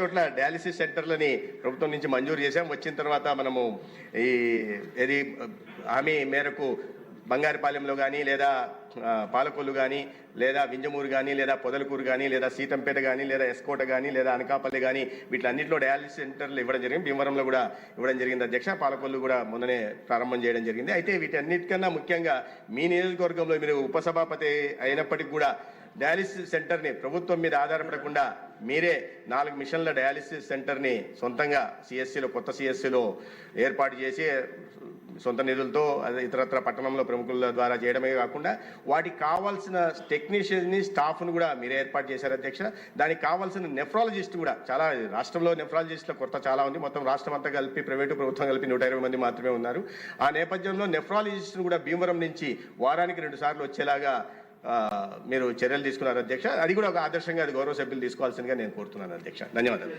చోట్ల డయాలిసిస్ సెంటర్లని ప్రభుత్వం నుంచి మంజూరు చేశాం. వచ్చిన తర్వాత మనము ఈ ఇది హామీ మేరకు బంగారుపాలెంలో కానీ లేదా పాలకొల్లు కానీ లేదా వింజమూరు కానీ లేదా పొదలకూరు కానీ లేదా సీతంపేట కానీ లేదా ఎస్కోట కానీ లేదా అనకాపల్లి కానీ వీటిలన్నింటిలో డయాలిసిస్ సెంటర్లు ఇవ్వడం జరిగింది. భీమవరంలో కూడా ఇవ్వడం జరిగింది అధ్యక్ష. పాలకొల్లు కూడా మొన్ననే ప్రారంభం చేయడం జరిగింది. అయితే వీటన్నిటికన్నా ముఖ్యంగా మీ నియోజకవర్గంలో మీరు ఉపసభాపతి అయినప్పటికీ కూడా డయాలిసిస్ సెంటర్ని ప్రభుత్వం మీద ఆధారపడకుండా మీరే నాలుగు మిషన్ల డయాలిసిస్ సెంటర్ని సొంతంగా సిఎస్సిలో కొత్త సిఎస్సిలో ఏర్పాటు చేసి సొంత నిధులతో అదే ఇతరత్ర పట్టణంలో ప్రముఖుల ద్వారా చేయడమే కాకుండా వాటికి కావాల్సిన టెక్నీషియన్ని స్టాఫ్ను కూడా మీరే ఏర్పాటు చేశారు అధ్యక్ష. దానికి కావాల్సిన నెఫ్రాలజిస్ట్ కూడా చాలా రాష్ట్రంలో నెఫ్రాలజిస్టుల కొరత చాలా ఉంది. మొత్తం రాష్ట్రం అంతా కలిపి ప్రైవేటు ప్రభుత్వం కలిపి నూట ఇరవై మంది మాత్రమే ఉన్నారు. ఆ నేపథ్యంలో నెఫ్రాలజిస్ట్ను కూడా భీమవరం నుంచి వారానికి రెండు సార్లు వచ్చేలాగా మీరు చర్యలు తీసుకున్నారు అధ్యక్ష. అది కూడా ఒక ఆదర్శంగా అది గౌరవ సభ్యులు తీసుకోవాల్సిందిగా నేను కోరుతున్నాను అధ్యక్ష. ధన్యవాదాలు.